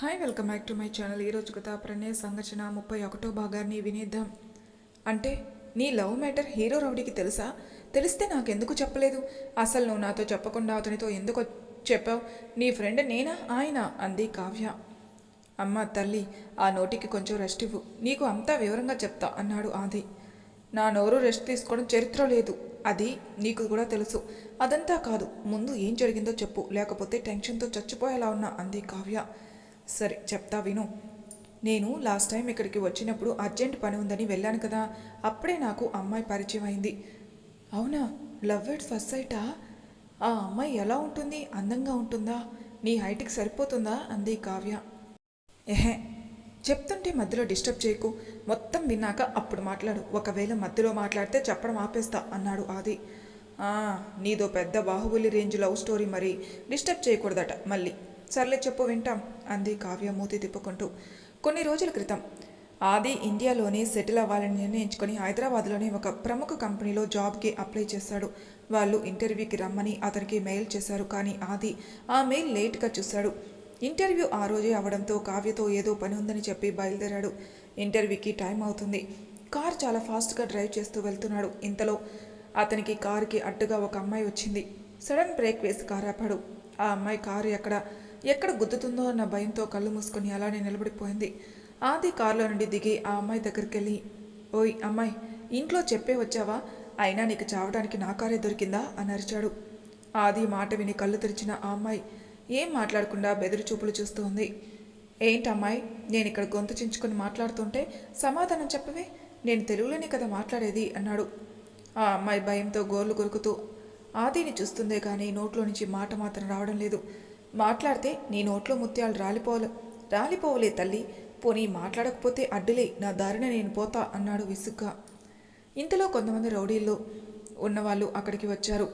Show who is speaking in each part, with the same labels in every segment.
Speaker 1: Hi welcome back to my channel ఈరోజు కథ ప్రణయ ముప్పై ఒకటో భాగాన్ని వినేద్దాం. అంటే నీ లవ్ మ్యాటర్ హీరో రౌడీకి తెలుసా? తెలిస్తే నాకెందుకు చెప్పలేదు? అసలు నువ్వు నాతో చెప్పకుండా అతనితో ఎందుకు చెప్పావు? నీ ఫ్రెండ్ నేనా? ఆయన? అంది కావ్య. అమ్మ తల్లి ఆ నోటికి కొంచెం రెస్ట్ ఇవ్వు. నీకు అంతా వివరంగా చెప్తా అన్నాడు ఆది. నా నోరు రెస్ట్ తీసుకోవడం చరిత్ర లేదు. అది నీకు కూడా తెలుసు. అదంతా కాదు ముందు ఏం జరిగిందో చెప్పు. లేకపోతే టెన్షన్తో చచ్చిపోయేలా ఉన్నా అంది కావ్య. సరే చెప్తా విను. నేను లాస్ట్ టైం ఇక్కడికి వచ్చినప్పుడు అర్జెంట్ పని ఉందని వెళ్ళాను కదా అప్పుడే నాకు అమ్మాయి పరిచయం అయింది. అవునా? లవ్ ఎట్ ఫస్ట్ సైటా? ఆ అమ్మాయి ఎలా ఉంటుంది? అందంగా ఉంటుందా? నీ హైట్కి సరిపోతుందా? అంది కావ్య. ఎహే చెప్తుంటే మధ్యలో డిస్టర్బ్ చేయకు. మొత్తం విన్నాక అప్పుడు మాట్లాడు. ఒకవేళ మధ్యలో మాట్లాడితే చెప్పడం ఆపేస్తా అన్నాడు ఆది. నీదో పెద్ద బాహుబలి రేంజ్ లవ్ స్టోరీ మరి. డిస్టర్బ్ చేయకూడదట మళ్ళీ. సర్లే చెప్పు వింటాం అంది కావ్య మూతి తిప్పుకుంటూ. కొన్ని రోజుల క్రితం ఆది ఇండియాలోనే సెటిల్ అవ్వాలని నిర్ణయించుకొని హైదరాబాద్లోని ఒక ప్రముఖ కంపెనీలో జాబ్కి అప్లై చేశాడు. వాళ్ళు ఇంటర్వ్యూకి రమ్మని అతనికి మెయిల్ చేశారు కానీ ఆది ఆ మెయిల్ లేట్గా చూశాడు. ఇంటర్వ్యూ ఆ రోజే అవడంతో కావ్యతో ఏదో పని ఉందని చెప్పి బయలుదేరాడు. ఇంటర్వ్యూకి టైం అవుతుంది. కార్ చాలా ఫాస్ట్గా డ్రైవ్ చేస్తూ వెళ్తున్నాడు. ఇంతలో అతనికి కారుకి అడ్డుగా ఒక అమ్మాయి వచ్చింది. సడన్ బ్రేక్ వేసి కారు ఆపాడు. ఆ అమ్మాయి కారు ఎక్కడ ఎక్కడ గుద్దుతుందో అన్న భయంతో కళ్ళు మూసుకొని అలానే నిలబడిపోయింది. ఆది కారులో నుండి దిగి ఆ అమ్మాయి దగ్గరికి వెళ్ళి ఓయ్ అమ్మాయి ఇంట్లో చెప్పే వచ్చావా? అయినా నీకు చావడానికి నా కారే దొరికిందా? అని అరిచాడు. ఆది మాట విని కళ్ళు తెరిచిన ఆ అమ్మాయి ఏం మాట్లాడకుండా బెదిరి చూపులు చూస్తూ ఉంది. ఏంటమ్మాయి నేను ఇక్కడ గొంతు చించుకొని మాట్లాడుతుంటే సమాధానం చెప్పవే? నేను తెలుగులోనే కదా మాట్లాడేది అన్నాడు. ఆ అమ్మాయి భయంతో గోర్లు కొరుకుతూ ఆదిని చూస్తుందే కానీ నోట్లో నుంచి మాట మాత్రం రావడం లేదు. మాట్లాడితే నీ నోట్లో ముత్యాలు రాలిపోవలే. రాలిపోవలే తల్లి. పోనీ మాట్లాడకపోతే అడ్డులే. నా దారిన నేను పోతా అన్నాడు విసుగ్గా. ఇంతలో కొంతమంది రౌడీల్లో ఉన్నవాళ్ళు అక్కడికి వచ్చారు.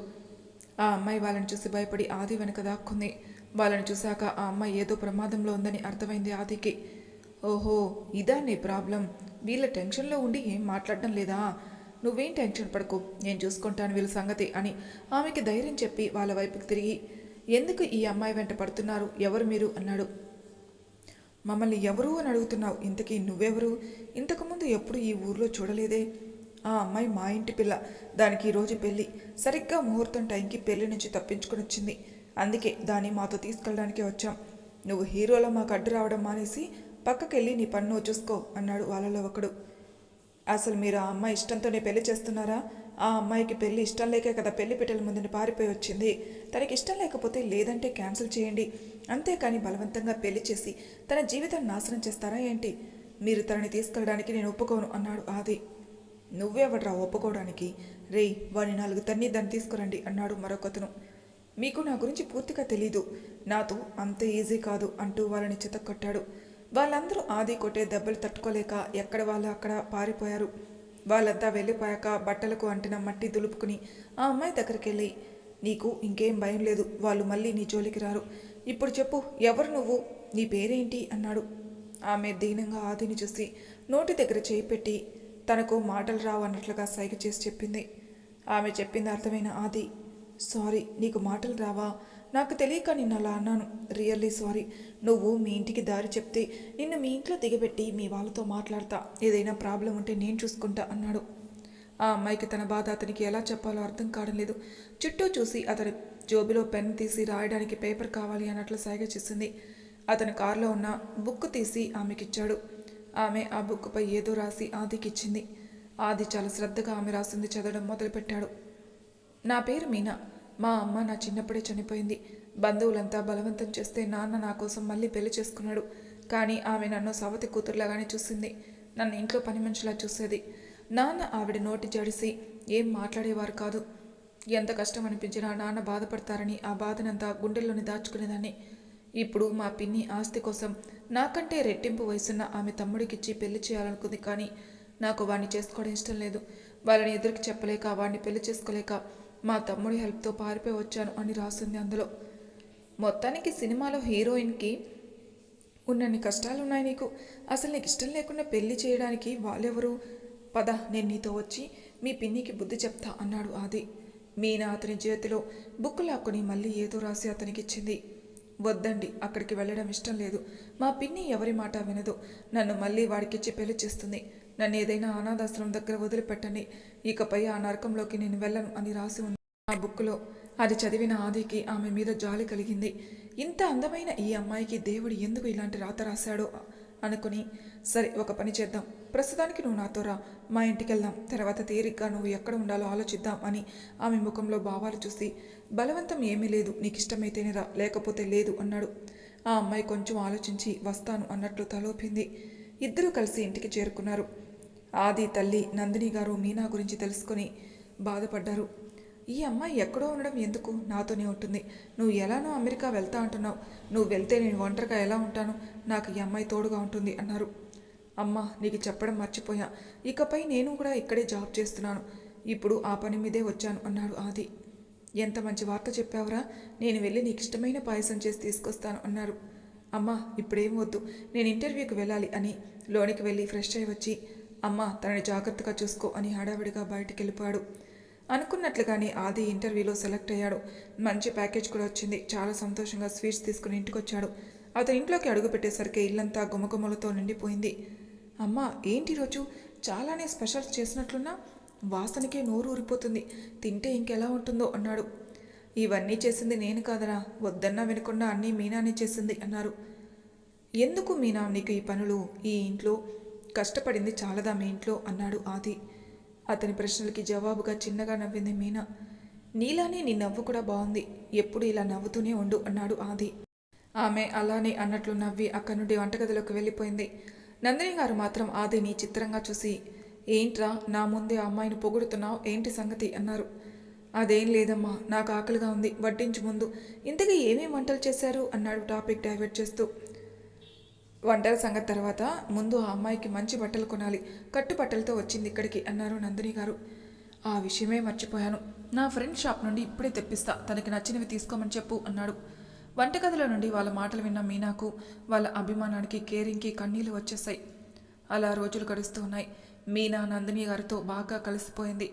Speaker 1: ఆ అమ్మాయి వాళ్ళని చూసి భయపడి ఆది వెనక దాక్కుంది. వాళ్ళని చూశాక ఆ అమ్మాయి ఏదో ప్రమాదంలో ఉందని అర్థమైంది ఆదికి. ఓహో ఇదా నీ ప్రాబ్లం. వీళ్ళ టెన్షన్లో ఉండి ఏం మాట్లాడడం లేదా? నువ్వేం టెన్షన్ పడకు. నేను చూసుకుంటాను వీళ్ళ సంగతి అని ఆమెకి ధైర్యం చెప్పి వాళ్ళ వైపుకి తిరిగి ఎందుకు ఈ అమ్మాయి వెంట పడుతున్నారు? ఎవరు మీరు? అన్నాడు. మమ్మల్ని ఎవరు అని అడుగుతున్నావు? ఇంతకీ నువ్వెవరు? ఇంతకుముందు ఎప్పుడు ఈ ఊర్లో చూడలేదే? ఆ అమ్మాయి మా ఇంటి పిల్ల. దానికి ఈరోజు పెళ్ళి. సరిగ్గా ముహూర్తం టైంకి పెళ్ళి నుంచి తప్పించుకుని వచ్చింది అందుకే దాన్ని మాతో తీసుకెళ్ళడానికి వచ్చాం. నువ్వు హీరోలో మాకు అడ్డు రావడం మానేసి పక్కకెళ్ళి నీ పన్ను చూసుకో అన్నాడు వాళ్ళలో ఒకడు. అసలు మీరు ఆ అమ్మాయి ఇష్టంతోనే పెళ్ళి చేస్తున్నారా? ఆ అమ్మాయికి పెళ్ళి ఇష్టం లేకే కదా పెళ్ళి పెట్టెల ముందుని పారిపోయి వచ్చింది. తనకి ఇష్టం లేకపోతే లేదంటే క్యాన్సిల్ చేయండి. అంతేకాని బలవంతంగా పెళ్ళి చేసి తన జీవితాన్ని నాశనం చేస్తారా ఏంటి? మీరు తనని తీసుకెళ్ళడానికి నేను ఒప్పుకోను అన్నాడు ఆది. నువ్వెవడ్రా ఒప్పుకోవడానికి? రేయ్ వాడిని నాలుగు తన్ని దాన్ని తీసుకురండి అన్నాడు మరొకతను. మీకు నా గురించి పూర్తిగా తెలీదు. నాతో అంత ఈజీ కాదు అంటూ వాళ్ళని చితక్కొట్టాడు వాళ్ళందరూ ఆది కొట్టే దెబ్బలు తట్టుకోలేక ఎక్కడ వాళ్ళు అక్కడ పారిపోయారు. వాళ్ళంతా వెళ్ళిపోయాక బట్టలకు అంటిన మట్టి దులుపుకుని ఆ అమ్మాయి దగ్గరికి వెళ్ళి నీకు ఇంకేం భయం లేదు. వాళ్ళు మళ్ళీ నీ జోలికి రారు. ఇప్పుడు చెప్పు ఎవరు నువ్వు? నీ పేరేంటి? అన్నాడు. ఆమె దీనంగా ఆదిని చూసి నోటి దగ్గర చేయి పెట్టి తనకు మాటలు రావు అన్నట్లుగా సైగ చేసి చెప్పింది. ఆమె చెప్పింది అర్థమైన ఆది సారీ నీకు మాటలు రావా? నాకు తెలియక నిన్ను అలా అన్నాను. Really sorry. నువ్వు మీ ఇంటికి దారి చెప్తే నిన్ను మీ ఇంట్లో దిగబెట్టి మీ వాళ్ళతో మాట్లాడతా. ఏదైనా ప్రాబ్లం ఉంటే నేను చూసుకుంటా అన్నాడు. ఆ అమ్మాయికి తన బాధ అతనికి ఎలా చెప్పాలో అర్థం కావడం లేదు. చుట్టూ చూసి అతని జోబిలో పెన్ తీసి రాయడానికి పేపర్ కావాలి అన్నట్లు సైగ చేసింది. అతని కారులో ఉన్న బుక్ తీసి ఆమెకిచ్చాడు. ఆమె ఆ బుక్పై ఏదో రాసి ఆదికిచ్చింది. ఆది చాలా శ్రద్ధగా ఆమె రాసింది చదవడం మొదలుపెట్టాడు. నా పేరు మీనా. మా అమ్మ నా చిన్నప్పుడే చనిపోయింది. బంధువులంతా బలవంతం చేస్తే నాన్న నా కోసం మళ్ళీ పెళ్ళి చేసుకున్నాడు. కానీ ఆమె నన్ను సవతి కూతురులాగానే చూసింది. నన్ను ఇంట్లో పని మనిషిలా చూసేది. నాన్న ఆవిడ నోటి జడిసి ఏం మాట్లాడేవారు కాదు. ఎంత కష్టం అనిపించినా నాన్న బాధపడతారని ఆ బాధనంతా గుండెల్లోని దాచుకునేదాన్ని. ఇప్పుడు మా పిన్ని ఆస్తి కోసం నాకంటే రెట్టింపు వయసున్న ఆమె తమ్ముడికిచ్చి పెళ్ళి చేయాలనుకుంది కానీ నాకు వాడిని చేసుకోవడం ఇష్టం లేదు. వాళ్ళని ఎదురుకి చెప్పలేక వాడిని పెళ్ళి చేసుకోలేక మా తమ్ముడి హెల్ప్తో పారిపోయి వచ్చాను అని రాసింది అందులో. మొత్తానికి సినిమాలో హీరోయిన్కి ఉన్నన్ని కష్టాలు ఉన్నాయి నీకు. అసలు నీకు ఇష్టం లేకుండా పెళ్ళి చేయడానికి వాళ్ళెవరు? పద నేను నీతో వచ్చి మీ పిన్నికి బుద్ధి చెప్తా అన్నాడు ఆది. మీనా అతని చేతిలో బుక్ లాక్కుని మళ్ళీ ఏదో రాసి అతనికిచ్చింది వద్దండి అక్కడికి వెళ్ళడం ఇష్టం లేదు. మా పిన్ని ఎవరి మాట వినదు. నన్ను మళ్ళీ వాడికిచ్చి పెళ్ళి చేస్తుంది. నన్ను ఏదైనా అనాథాశ్రమం దగ్గర వదిలిపెట్టని ఇకపై ఆ నరకంలోకి నేను వెళ్ళను అని రాసి ఉంది ఆ బుక్లో అది చదివిన ఆదికి ఆమె మీద జాలి కలిగింది. ఇంత అందమైన ఈ అమ్మాయికి దేవుడు ఎందుకు ఇలాంటి రాత రాశాడో అనుకుని సరే ఒక పని చేద్దాం. ప్రస్తుతానికి నువ్వు నాతో రా. మా ఇంటికి వెళ్దాం. తర్వాత తీరిగ్గా నువ్వు ఎక్కడ ఉండాలో ఆలోచిద్దాం అని ఆమె ముఖంలో భావాలు చూసి బలవంతం ఏమీ లేదు. నీకు ఇష్టమైతేనే రా. లేకపోతే లేదు అన్నాడు. ఆ అమ్మాయి కొంచెం ఆలోచించి వస్తాను అన్నట్లు తలోపింది. ఇద్దరూ కలిసి ఇంటికి చేరుకున్నారు. ఆది తల్లి నందిని గారు మీనా గురించి తెలుసుకొని బాధపడ్డారు. ఈ అమ్మాయి ఎక్కడో ఉండడం ఎందుకు నాతోనే ఉంటుంది. నువ్వు ఎలానో అమెరికా వెళ్తా అంటున్నావు. నువ్వు వెళ్తే నేను ఒంటరిగా ఎలా ఉంటాను? నాకు ఈ అమ్మాయి తోడుగా ఉంటుంది అన్నారు. అమ్మ నీకు చెప్పడం మర్చిపోయా. ఇకపై నేను కూడా ఇక్కడే జాబ్ చేస్తున్నాను. ఇప్పుడు ఆ పని మీదే వచ్చాను అన్నాడు ఆది. ఎంత మంచి వార్త చెప్పావురా. నేను వెళ్ళి నీకు ఇష్టమైన పాయసం చేసి తీసుకొస్తాను అన్నారు. అమ్మ ఇప్పుడేం వద్దు. నేను ఇంటర్వ్యూకి వెళ్ళాలి అని లోనికి వెళ్ళి ఫ్రెష్ అయి వచ్చి అమ్మ తనని జాగ్రత్తగా చూసుకో అని హడావిడిగా బయటికి వెళ్ళిపోయాడు అనుకున్నట్లుగానే ఆది ఇంటర్వ్యూలో సెలెక్ట్ అయ్యాడు. మంచి ప్యాకేజ్ కూడా వచ్చింది. చాలా సంతోషంగా స్వీట్స్ తీసుకుని ఇంటికి వచ్చాడు అతని ఇంట్లోకి అడుగు పెట్టేసరికి ఇల్లంతా గుమగుమలతో నిండిపోయింది. అమ్మ ఏంటి రోజు? చాలానే స్పెషల్స్ చేసినట్లున్నా వాసనకే నోరు ఊరిపోతుంది. తింటే ఇంకెలా ఉంటుందో అన్నాడు. ఇవన్నీ చేసింది నేను కాదరా. వద్దన్నా వినకుండా అన్నీ మీనానే చేసింది అన్నారు. ఎందుకు మీనా నీకు ఈ పనులు? ఈ ఇంట్లో కష్టపడింది చాలదా మీ ఇంట్లో? అన్నాడు ఆది. అతని ప్రశ్నలకి జవాబుగా చిన్నగా నవ్వింది మీనా. నీలానే నీ నవ్వు కూడా బాగుంది ఎప్పుడు ఇలా నవ్వుతూనే ఉండు అన్నాడు ఆది. ఆమె అలానే అన్నట్లు నవ్వి అక్కడి నుండి వంటగదిలోకి వెళ్ళిపోయింది. నందిని గారు మాత్రం ఆదిని చిత్రంగా చూసి ఏంట్రా నా ముందే ఆ అమ్మాయిని పొగుడుతున్నావు? ఏంటి సంగతి? అన్నారు. అదేం లేదమ్మా నాకు ఆకలిగా ఉంది. వడ్డించు ముందు. ఇంతకీ ఏమేం వంటలు చేశారు? అన్నాడు టాపిక్ డైవర్ట్ చేస్తూ. వంటల సంగతి తర్వాత ముందు ఆ అమ్మాయికి మంచి బట్టలు కొనాలి. కట్టు బట్టలతో వచ్చింది ఇక్కడికి అన్నారు నందిని గారు. ఆ విషయమే మర్చిపోయాను. నా ఫ్రెండ్ షాప్ నుండి ఇప్పుడే తెప్పిస్తా. తనకి నచ్చినవి తీసుకోమని చెప్పు అన్నాడు. వంటగదిలో నుండి వాళ్ళ మాటలు విన్న మీనాకు వాళ్ళ అభిమానానికి కేరింగ్కి కన్నీళ్ళు వచ్చేసాయి అలా రోజులు గడుస్తూ ఉన్నాయి. మీనా నందిని గారితో బాగా కలిసిపోయింది.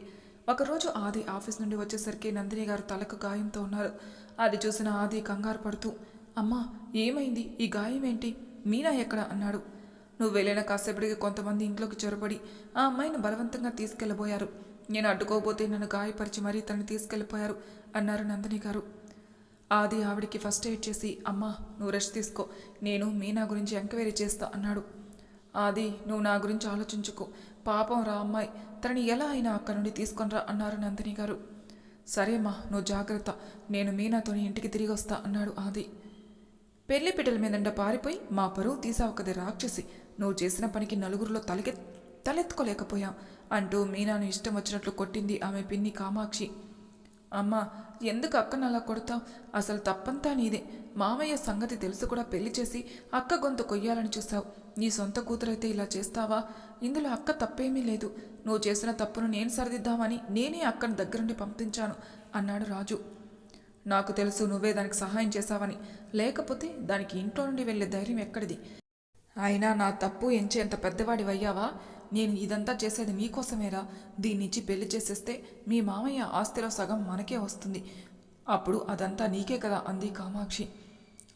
Speaker 1: ఒకరోజు ఆది ఆఫీస్ నుండి వచ్చేసరికి నందిని గారు తలకు గాయంతో ఉన్నారు. అది చూసిన ఆది కంగారు పడుతూ అమ్మా ఏమైంది? ఈ గాయం ఏంటి? మీనా ఎక్కడ? అన్నాడు. నువ్వు వెళ్ళిన కాసేపటికి కొంతమంది ఇంట్లోకి చొరబడి ఆ అమ్మాయిని బలవంతంగా తీసుకెళ్ళబోయారు నేను అడ్డుకోకపోతే నన్ను గాయపరిచి మరీ తనని తీసుకెళ్ళిపోయారు అన్నారు నందిని గారు. ఆది ఆవిడికి ఫస్ట్ ఎయిడ్ చేసి అమ్మా నువ్వు రెస్ట్ తీసుకో నేను మీనా గురించి ఎంక్వైరీ చేస్తా అన్నాడు. ఆది నువ్వు నా గురించి ఆలోచించుకో. పాపం రా అమ్మాయి తనని ఎలా అయినా అక్కడి నుండి తీసుకొనిరా అన్నారు నందిని గారు. సరే అమ్మా నువ్వు జాగ్రత్త నేను మీనాతోని ఇంటికి తిరిగి వస్తా అన్నాడు ఆది. పెళ్ళి పిట్టల మీదంట పారిపోయి మా పరువు తీసావు కదే రాక్షసి. నువ్వు చేసిన పనికి నలుగురిలో తలకె తలెత్తుకోలేకపోయాం అంటూ మీనాను ఇష్టం వచ్చినట్లు కొట్టింది ఆమె పిన్ని కామాక్షి. అమ్మా ఎందుకు అక్కను అలా కొడతావు? అసలు తప్పంతా నీదే. మామయ్య సంగతి తెలుసు కూడా పెళ్ళి చేసి అక్క గొంతు కొయ్యాలని చూసావు నీ సొంత కూతురైతే ఇలా చేస్తావా? ఇందులో అక్క తప్పేమీ లేదు. నువ్వు చేసిన తప్పును నేను సరిదిద్దామని నేనే అక్కను దగ్గరుండి పంపించాను అన్నాడు రాజు. నాకు తెలుసు నువ్వే దానికి సహాయం చేశావని. లేకపోతే దానికి ఇంట్లో నుండి వెళ్ళే ధైర్యం ఎక్కడిది? అయినా నా తప్పు ఎంచేంత పెద్దవాడివయ్యావా? నేను ఇదంతా చేసేది మీకోసమేరా. దీన్నించి పెళ్ళి చేసేస్తే మీ మామయ్య ఆస్తిలో సగం మనకే వస్తుంది. అప్పుడు అదంతా నీకే కదా అంది కామాక్షి.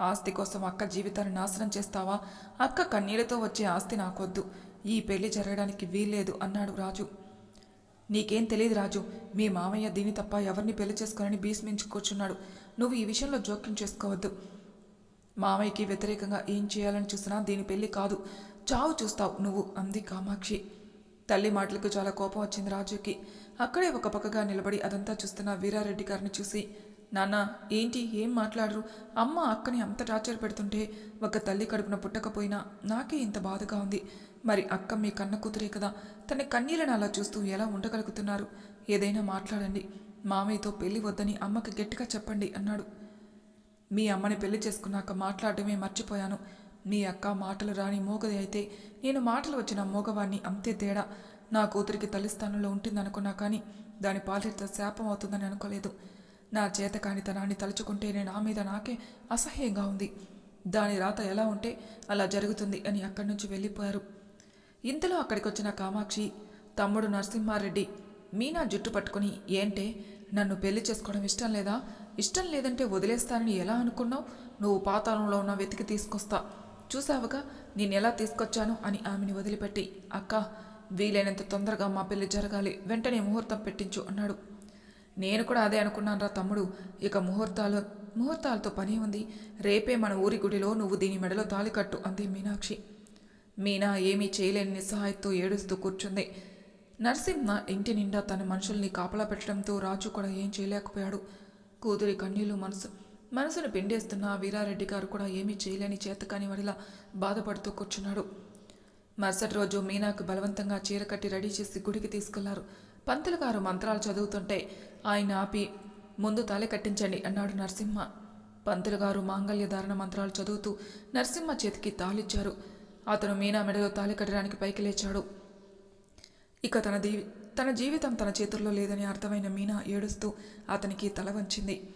Speaker 1: ఆస్తి కోసం అక్క జీవితాన్ని నాశనం చేస్తావా? అక్క కన్నీళ్ళతో వచ్చే ఆస్తి నాకొద్దు. ఈ పెళ్ళి జరగడానికి వీల్లేదు అన్నాడు రాజు. నీకేం తెలియదు రాజు. మీ మామయ్య దీని తప్ప ఎవరిని పెళ్ళి చేసుకోనని భీష్మించుకొచ్చున్నాడు నువ్వు ఈ విషయంలో జోక్యం చేసుకోవద్దు. మామయ్యకి వ్యతిరేకంగా ఏం చేయాలని చూసినా దీని పెళ్ళి కాదు. చావు చూస్తావు నువ్వు అంది కామాక్షి. తల్లి మాటలకు చాలా కోపం వచ్చింది రాజుకి. అక్కడే ఒక పక్కగా నిలబడి అదంతా చూస్తున్న వీరారెడ్డి గారిని చూసి నాన్న ఏంటి? ఏం మాట్లాడరు? అమ్మ అక్కని అంత టార్చర్ పెడుతుంటే ఒక తల్లి కడుపున పుట్టకపోయినా నాకే ఇంత బాధగా ఉంది. మరి అక్క మీ కన్న కూతురే కదా. తన కన్నీళ్ళని అలా చూస్తూ ఎలా ఉండగలుగుతున్నారు? ఏదైనా మాట్లాడండి. మామయ్యతో పెళ్ళి వద్దని అమ్మకి గట్టిగా చెప్పండి అన్నాడు. మీ అమ్మని పెళ్ళి చేసుకున్నాక మాట్లాడటమే మర్చిపోయాను. మీ అక్క మాటలు రాని మోగది అయితే నేను మాటలు వచ్చిన మోగవాణ్ణి అంతే తేడా. నా కూతురికి తల్లి స్థానంలో ఉంటుందనుకున్నా కానీ దాని పాలిత శాపం అవుతుందని అనుకోలేదు. నా చేత కానితనాన్ని తలుచుకుంటే నేను ఆ మీద నాకే అసహ్యంగా ఉంది. దాని రాత ఎలా ఉంటే అలా జరుగుతుంది అని అక్కడి నుంచి వెళ్ళిపోయారు. ఇంతలో అక్కడికొచ్చిన కామాక్షి తమ్ముడు నరసింహారెడ్డి మీనా జుట్టు పట్టుకుని ఏంటే నన్ను పెళ్ళి చేసుకోవడం ఇష్టం లేదా? ఇష్టం లేదంటే వదిలేస్తానని ఎలా అనుకున్నావు? నువ్వు పాతాళంలో ఉన్న వెతికి తీసుకొస్తా. చూసావుగా నేను ఎలా తీసుకొచ్చాను? అని ఆమెని వదిలిపెట్టి అక్క వీలైనంత తొందరగా మా పెళ్ళి జరగాలి. వెంటనే ముహూర్తం పెట్టించు అన్నాడు. నేను కూడా అదే అనుకున్నాను రా తమ్ముడు. ఇక ముహూర్తాలు ముహూర్తాలతో పని ఉంది. రేపే మన ఊరి గుడిలో నువ్వు దీని మెడలో తాళి కట్టు అంది మీనాక్షి. మీనా ఏమీ చేయలేని నిస్సహాయతో ఏడుస్తూ కూర్చుంది. నరసింహ ఇంటి నిండా తన మనుషుల్ని కాపలా పెట్టడంతో రాజు కూడా ఏం చేయలేకపోయాడు. కూతురి కన్నీళ్ళు మనసు మనసును పిండేస్తున్న వీరారెడ్డి గారు కూడా ఏమీ చేయలేని చేతకాని వడిలా బాధపడుతూ కూర్చున్నాడు. మరుసటి రోజు మీనాకు బలవంతంగా చీర కట్టి రెడీ చేసి గుడికి తీసుకెళ్ళారు. పంతులు గారు మంత్రాలు చదువుతుంటే ఆయన ఆపి ముందు తాళి కట్టించండి అన్నాడు నరసింహ. పంతులు గారు మాంగళ్య ధారణ మంత్రాలు చదువుతూ నరసింహ చేతికి తాళిచ్చారు. అతను మీనా మెడలో తాళి కట్టడానికి పైకి లేచాడు. ఇక తన దీవి తన జీవితం తన చేతుల్లో లేదని అర్థమైన మీనా ఏడుస్తూ అతనికి తల వంచింది.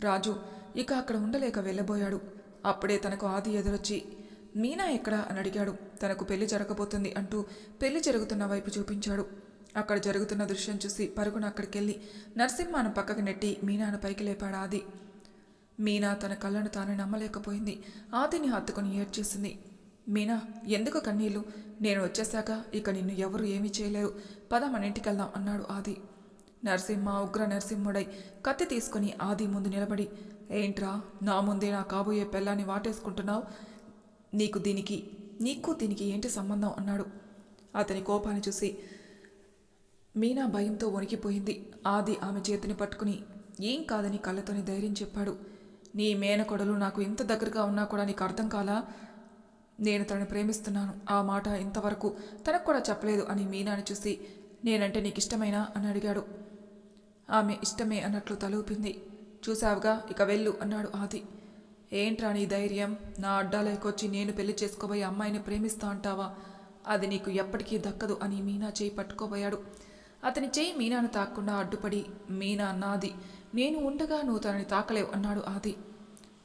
Speaker 1: రాజు ఇక అక్కడ ఉండలేక వెళ్ళబోయాడు. అప్పుడే తనకు ఆది ఎదురొచ్చి మీనా ఎక్కడా? అని అడిగాడు. తనకు పెళ్ళి జరగబోతుంది అంటూ పెళ్ళి జరుగుతున్న వైపు చూపించాడు. అక్కడ జరుగుతున్న దృశ్యం చూసి పరుగున అక్కడికెళ్ళి నరసింహాను పక్కకు నెట్టి మీనాను పైకి లేపాడు ఆది. మీనా తన కళ్ళను తాను నమ్మలేకపోయింది. ఆదిని హత్తుకుని ఏడ్చేసింది. మీనా ఎందుకు కన్నీళ్ళు? నేను వచ్చేశాక ఇక నిన్ను ఎవరు ఏమీ చేయలేరు. పద మన ఇంటికెళ్దాం అన్నాడు ఆది. నరసింహ ఉగ్ర నరసింహుడై కత్తి తీసుకుని ఆది ముందు నిలబడి ఏంట్రా నా ముందే నా కాబోయే పెళ్ళాన్ని వాటేసుకుంటున్నావు? నీకు దీనికి నీకు దీనికి ఏంటి సంబంధం? అన్నాడు. అతని కోపాన్ని చూసి మీనా భయంతో వణికిపోయింది ఆది ఆమె చేతిని పట్టుకుని ఏం కాదని కళ్ళతోని ధైర్యం చెప్పాడు. నీ మేనకొడలు నాకు ఇంత దగ్గరగా ఉన్నా కూడా నీకు అర్థం కాలా? నేను తనని ప్రేమిస్తున్నాను. ఆ మాట ఇంతవరకు తనకు కూడా చెప్పలేదు అని మీనాని చూసి నేనంటే నీకు ఇష్టమైనా అని అడిగాడు. ఆమె ఇష్టమే అన్నట్లు తలూపింది. చూసావుగా ఇక వెళ్ళు అన్నాడు ఆది. ఏంట్రా నీ ధైర్యం? నా అడ్డాలోకొచ్చి నేను పెళ్ళి చేసుకోబోయే అమ్మాయిని ప్రేమిస్తా అంటావా? అది నీకు ఎప్పటికీ దక్కదు అని మీనా చేయి పట్టుకోబోయాడు. అతని చేయి మీనాను తాక్కుండా అడ్డుపడి మీనా నాది నేను ఉండగా నువ్వు తనని తాకలేవు అన్నాడు ఆది.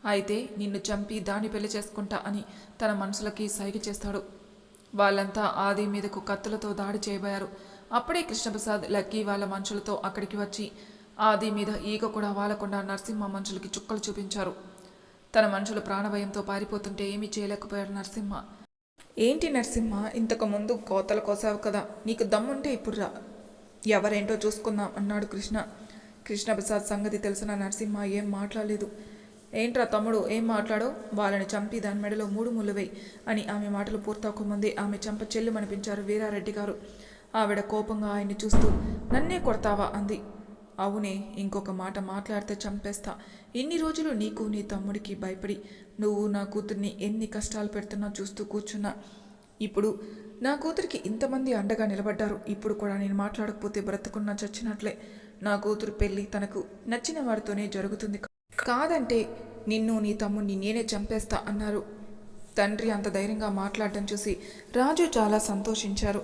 Speaker 1: అయితే నిన్ను చంపి దాన్ని పెళ్ళి చేసుకుంటా అని తన మనసులకి సైగ చేస్తాడు. వాళ్ళంతా ఆది మీదకు కత్తులతో దాడి చేయబోయారు. అప్పుడే కృష్ణప్రసాద్ లక్కీ వాళ్ళ మనుషులతో అక్కడికి వచ్చి ఆది మీద ఈగ కూడా వాలకుండా నరసింహ మనుషులకి చుక్కలు చూపించారు. తన మనుషులు ప్రాణభయంతో పారిపోతుంటే ఏమీ చేయలేకపోయాడు నరసింహ. ఏంటి నరసింహ ఇంతకు ముందు కోతలు కోసావు కదా నీకు దమ్ముంటే ఇప్పుడు రా. ఎవరేంటో చూసుకుందాం అన్నాడు కృష్ణ. కృష్ణప్రసాద్ సంగతి తెలిసిన నరసింహ ఏం మాట్లాడలేదు. ఏంట్రా తమ్ముడు ఏం మాట్లాడో వాళ్ళని చంపి దాని మెడలో మూడు ముళ్ళు అని ఆమె మాటలు పూర్తవకముందే ఆమె చంప చెల్లు మనిపించారు వీరారెడ్డి గారు ఆవిడ కోపంగా ఆయన్ని చూస్తూ నన్నే కొడతావా? అంది. అవునే ఇంకొక మాట మాట్లాడితే చంపేస్తా. ఇన్ని రోజులు నీకు నీ తమ్ముడికి భయపడి నువ్వు నా కూతుర్ని ఎన్ని కష్టాలు పెడుతున్నా చూస్తూ కూర్చున్నా. ఇప్పుడు నా కూతురికి ఇంతమంది అండగా నిలబడ్డారు. ఇప్పుడు కూడా నేను మాట్లాడకపోతే బ్రతుకున్నా చచ్చినట్లే. నా కూతురు పెళ్ళి తనకు నచ్చిన వారితోనే జరుగుతుంది కాదంటే నిన్ను నీ తమ్ముణ్ణి నేనే చంపేస్తా అన్నారు. తండ్రి అంత ధైర్యంగా మాట్లాడటం చూసి రాజు చాలా సంతోషించారు.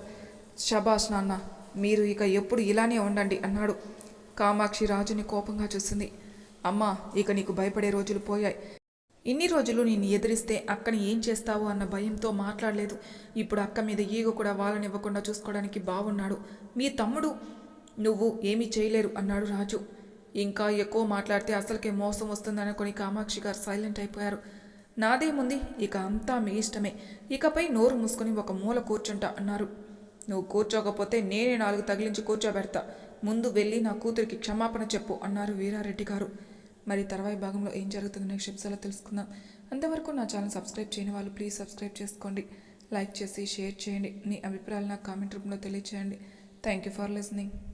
Speaker 1: షబాష్ నాన్న మీరు ఇక ఎప్పుడు ఇలానే ఉండండి అన్నాడు. కామాక్షి రాజుని కోపంగా చూసింది. అమ్మా ఇక నీకు భయపడే రోజులు పోయాయి. ఇన్ని రోజులు నిన్ను ఎదిరిస్తే అక్కని ఏం చేస్తావు అన్న భయంతో మాట్లాడలేదు. ఇప్పుడు అక్క మీద ఈగ కూడా వాళ్ళనివ్వకుండా చూసుకోవడానికి బాగున్నాడు మీ తమ్ముడు నువ్వు ఏమీ చేయలేరు అన్నాడు రాజు. ఇంకా ఎక్కువ మాట్లాడితే అసలుకే మోసం వస్తుందనుకొని కామాక్షి గారు సైలెంట్ అయిపోయారు. నాదేముంది? ఇక అంతా మీ ఇష్టమే. ఇకపై నోరు మూసుకొని ఒక మూల కూర్చుంటా అన్నారు. నువ్వు కూర్చోకపోతే నేనే నాలుగు తగిలించి కూర్చోబెడతా. ముందు వెళ్ళి నా కూతురికి క్షమాపణ చెప్పు అన్నారు వీరారెడ్డి గారు. మరి తర్వాయి భాగంలో ఏం జరుగుతుంది నెక్స్ట్ ఎపిసోడ్లో తెలుసుకుందాం. అంతవరకు నా ఛానల్ సబ్స్క్రైబ్ చేయని వాళ్ళు ప్లీజ్ సబ్స్క్రైబ్ చేసుకోండి. లైక్ చేసి షేర్ చేయండి. మీ అభిప్రాయాలు నాకు కామెంట్ రూపంలో తెలియచేయండి. Thank you for listening